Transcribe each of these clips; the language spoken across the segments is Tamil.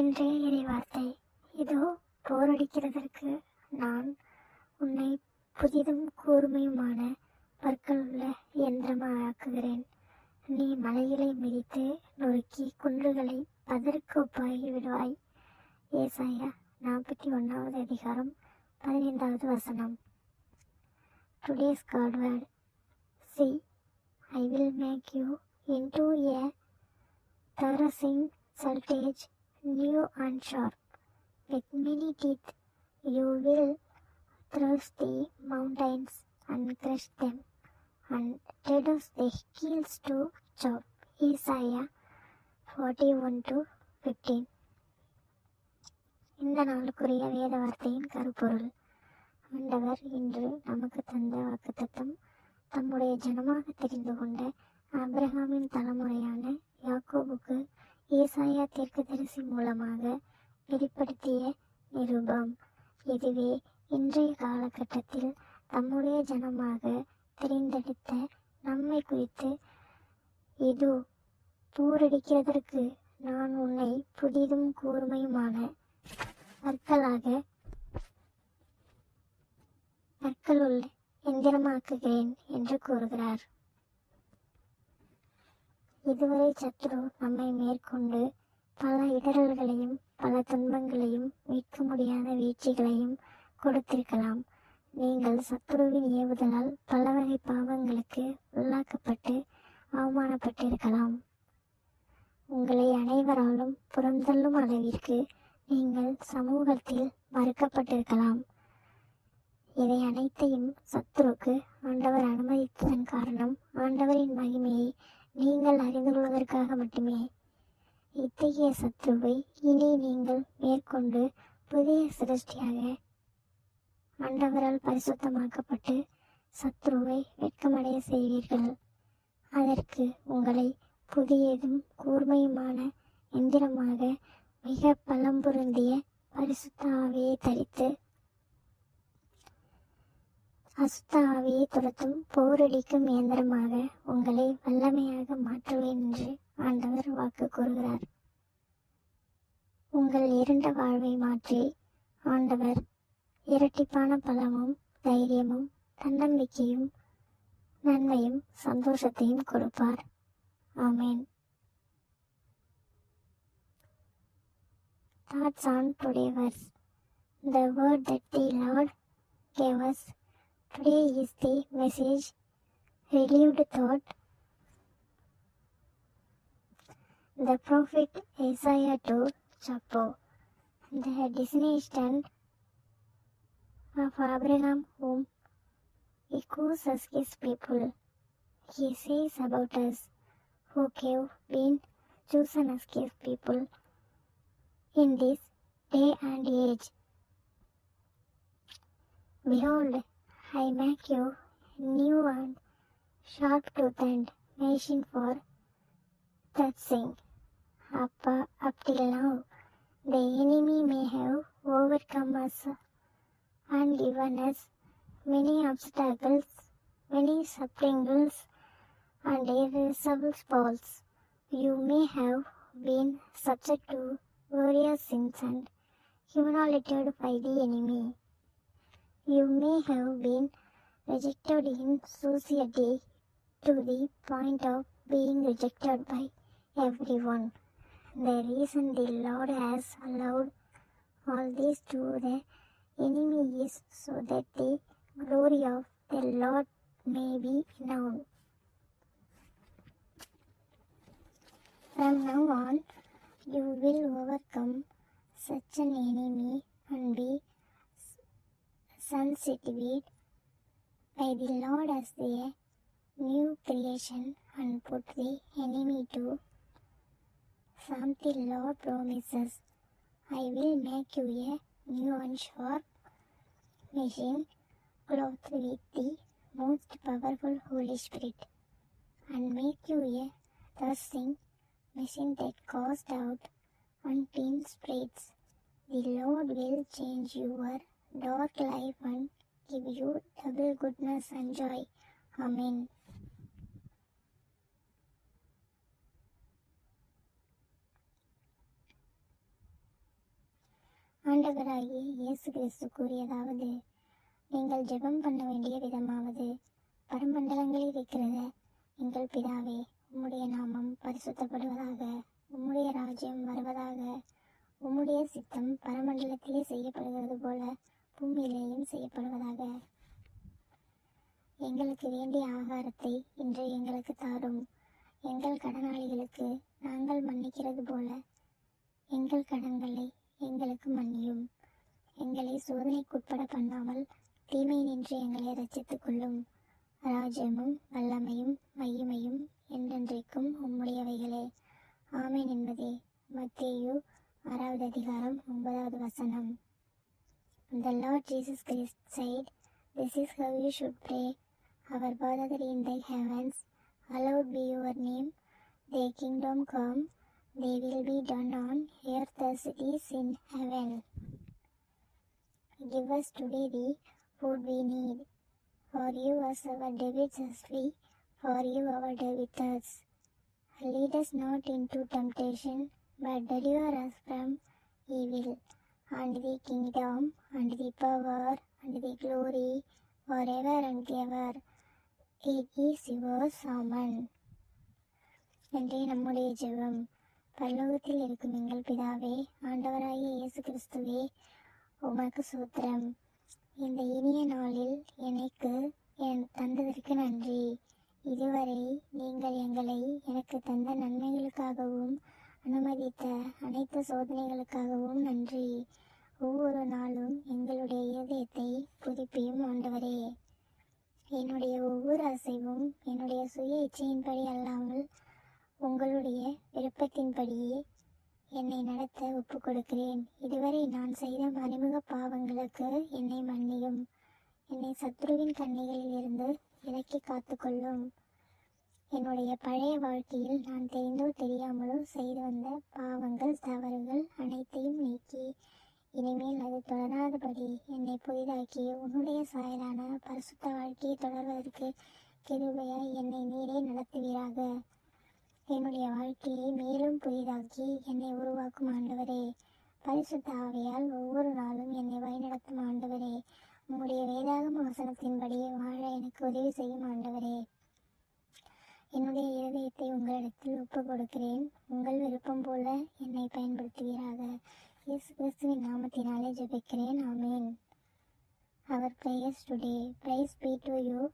இன்றைய இறைவார்த்தை. இதோ போரடிக்கிறதற்கு நான் உன்னை புதிதும் கூர்மையுமான பற்கள் உள்ள இயந்திரமாக இயந்திரமாக்குகிறேன். நீ மலைகளை மிதித்து நொறுக்கி குன்றுகளை பதற்கு ஒப்பாகி விடுவாய். ஏசாயா நாற்பத்தி ஒன்றாவது அதிகாரம் பதினைந்தாவது வசனம். Today's God word see I will make you into a threshing sledge new and sharp. With many teeth you will thrust the mountains and crush them, and reduce the hills to chop. Isaiah 41 to 15. இந்த நாளுக்குரிய வேத வார்த்தையின் கருப்பொருள் ஆண்டவர் இன்று நமக்கு தந்த வாக்குத்தத்தம் தம்முடைய ஜனமாக தெரிந்து கொண்ட அப்ரஹாமின் தலைமுறையான யாக்கோபுக்கு ஏசாயா தீர்க்கதரிசி மூலமாக வெளிப்படுத்திய நிருபம். இதுவே இன்றைய காலகட்டத்தில் தம்முடைய ஜனமாக தெரிந்தெடுத்த நம்மை குறித்து. இது போரடிக்கிறதற்கு நான் உன்னை புதிதும் கூர்மையுமான கற்களாக கற்களுள் எந்திரமாக்குகிறேன் என்று கூறுகிறார். இதுவரை சத்ரு நம்மை மேற்கொண்டு பல இடரல்களையும் பல துன்பங்களையும் மீட்க முடியாத வீழ்ச்சிகளையும் கொடுத்திருக்கலாம். நீங்கள் சத்ருவின் ஏவுதலால் பல வகை பாவங்களுக்கு உள்ளாக்கப்பட்டு அவமானப்பட்டிருக்கலாம். உங்களை அனைவராலும் புறந்தள்ளும் அளவிற்கு நீங்கள் சமூகத்தில் மறுக்கப்பட்டிருக்கலாம். இதை அனைத்தையும் சத்ருக்கு ஆண்டவர் அனுமதித்ததன் காரணம் ஆண்டவரின் மகிமையை நீங்கள் அறிந்து கொள்வதற்காக மட்டுமே. இத்தகைய சத்ருவை இனி நீங்கள் மேற்கொண்டு புதிய சிருஷ்டியாக மண்டவரால் பரிசுத்தமாக்கப்பட்டு சத்ருவை வெட்கமடைய செய்வீர்கள். அதற்கு உங்களை புதியதும் கூர்மையுமான எந்திரமாக மிக பலம் பொருந்திய பரிசுத்த ஆவியை தரித்து அசுத்தாவியை துரத்தும் போரடிக்கும் இயந்திரமாக உங்களை வல்லமையாக மாற்றுவேன் என்று ஆண்டவர் வாக்கு கூறுகிறார். உங்கள் இருண்ட வாழ்வை மாற்றி ஆண்டவர் இரட்டிப்பான பலமும் தைரியமும் தன்னம்பிக்கையும் நன்மையும் சந்தோஷத்தையும் கொடுப்பார். ஆமேன். Thoughts on today verse. The word that the Lord gave us today is the message relieved thought. The prophet Isaiah to Chapo, the destination of Abraham whom echoes as his people. He says about us who have been chosen as his people in this day and age. Behold, You new and sharp toothed machine for touching. Up, up till now, the enemy may have overcome us and given us many obstacles, many sufferings, and irreversible faults. You may have been subject to various sins and humiliated by the enemy. You may have been rejected in society to the point of being rejected by everyone. The reason the Lord has allowed all this to the enemy is so that the glory of the Lord may be known. From now on, you will overcome such an enemy and be sensitive by the Lord as the new creation and put the enemy to from the Lord promises. I will make you a new and sharp machine clothed with the most powerful Holy Spirit and make you a thrusting machine that cast out unclean spirits. The Lord will change your dark life and give you double goodness and joy. Amen. ஆண்டவராகிய இயேசு கிறிஸ்து கூறியதாவது நீங்கள் ஜெபம் பண்ண வேண்டிய விதமாவது பரமண்டலங்களில் இருக்கிறத எங்கள் பிதாவே உம்முடைய நாமம் பரிசுத்தப்படுவதாக உம்முடைய ராஜ்யம் வருவதாக உம்முடைய சித்தம் பரமண்டலத்திலே செய்யப்படுகிறது போல பூமியிலேயும் செய்யப்படுவதாக எங்களுக்கு வேண்டிய என்று எங்களுக்கு தாரும். எங்கள் கடனாளிகளுக்கு நாங்கள் மன்னிக்கிறது போல எங்கள் கடன்களை எங்களுக்கு மன்னியும். எங்களை சோதனைக்குட்பட பண்ணாமல் தீமை நின்று எங்களை ரச்சித்துக் கொள்ளும். ராஜ்யமும் வல்லமையும் மையுமையும் என்றென்றைக்கும் உம்முடையவைகளே. ஆமேன் என்பதே. மத்தேயு ஆறாவது அதிகாரம் ஒன்பதாவது வசனம். The Lord Jesus Christ said, This is how you should pray. Our Father in the heavens, hallowed be your name. Thy kingdom come, thy will be done on earth as it is in heaven. Give us today the food we need. Forgive us our debts as we forgive our debtors. Lead us not into temptation, but deliver us from evil. And the kingdom, and the power, and the glory, forever and ever. It is சாமன். என்றே நம்முடைய ஜெபம். பரலோகத்தில் இருக்கும் எங்கள் பிதாவே ஆண்டவராகிய இயேசு கிறிஸ்துவே உமக்கு சூத்திரம். இந்த இனிய நாளில் எனக்கு என் தந்ததற்கு நன்றி. இதுவரை நீங்கள் எங்களை எனக்கு தந்த நன்மைகளுக்காகவும் அனுமதித்த அனைத்து சோதனைகளுக்காகவும் நன்றி. ஒவ்வொரு நாளும் எங்களுடைய இதயத்தை புதுப்பியும் ஆண்டவரே. என்னுடைய ஒவ்வொரு அசைவும் என்னுடைய சுய இச்சையின்படி அல்லாமல் உங்களுடைய விருப்பத்தின்படியே என்னை நடத்த ஒப்பு கொடுக்கிறேன் இதுவரை நான் செய்த மறைமுக பாவங்களுக்கு என்னை மன்னியும். என்னை சத்ருவின் கண்ணிகளில் இருந்து விலக்கி காத்துக்கொள்ளும் என்னுடைய பழைய வாழ்க்கையில் நான் தெரிந்தோ தெரியாமலோ செய்து வந்த பாவங்கள் தவறுகள் அனைத்தையும் நீக்கி இனிமேல் அது தொடராதபடி என்னை புதிதாக்கி உன்னுடைய சாயலான பரிசுத்த வாழ்க்கையை தொடர்வதற்கு கிருபையாய் என்னை நீரே நடத்துவீராக. என்னுடைய வாழ்க்கையை மேலும் புதிதாக்கி என்னை உருவாக்கும் ஆண்டவரே. பரிசுத்த ஆவியால் ஒவ்வொரு நாளும் என்னை வழிநடத்தும் ஆண்டவரே. உங்களுடைய வேதாகம வசனத்தின்படி வாழ எனக்கு உதவி செய்யும் ஆண்டவரே. என்னுடைய இருதயத்தை உங்களிடத்தில் ஒப்புக் கொடுக்கிறேன் உங்கள் விருப்பம் போல என்னை பயன்படுத்துவீராக. இயேசு கிறிஸ்துவின் நாமத்தினாலே ஜெபிக்கிறேன் ஆமேன் Our prayers today. Praise be to you,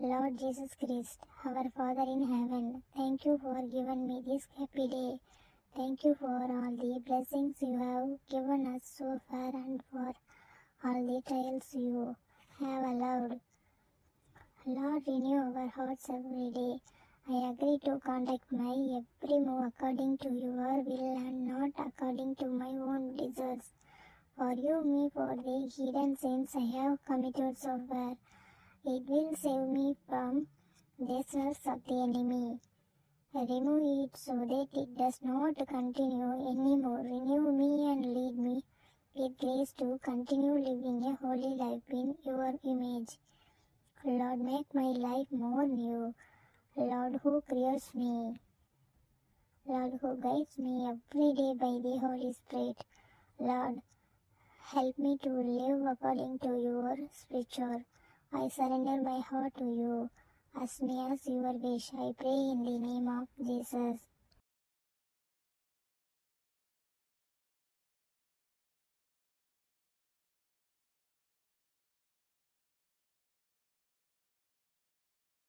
Lord Jesus Christ, our Father in heaven. Thank you for giving me this happy day. Thank you for all the blessings you have given us so far and for all the trials you have allowed. Lord, renew our hearts every day. I agree to conduct my every move according to your will and not according to my own desires. Forgive me for the hidden sins I have committed so far. It will save me from the snares of the enemy. Remove it so that it does not continue anymore. Renew me and lead me with grace to continue living a holy life in your image. Lord, make my life more new. Lord, who creates me. Lord, who guides me every day by the Holy Spirit. Lord, help me to live according to your scripture. I surrender my heart to you. As me as your wish, I pray in the name of Jesus.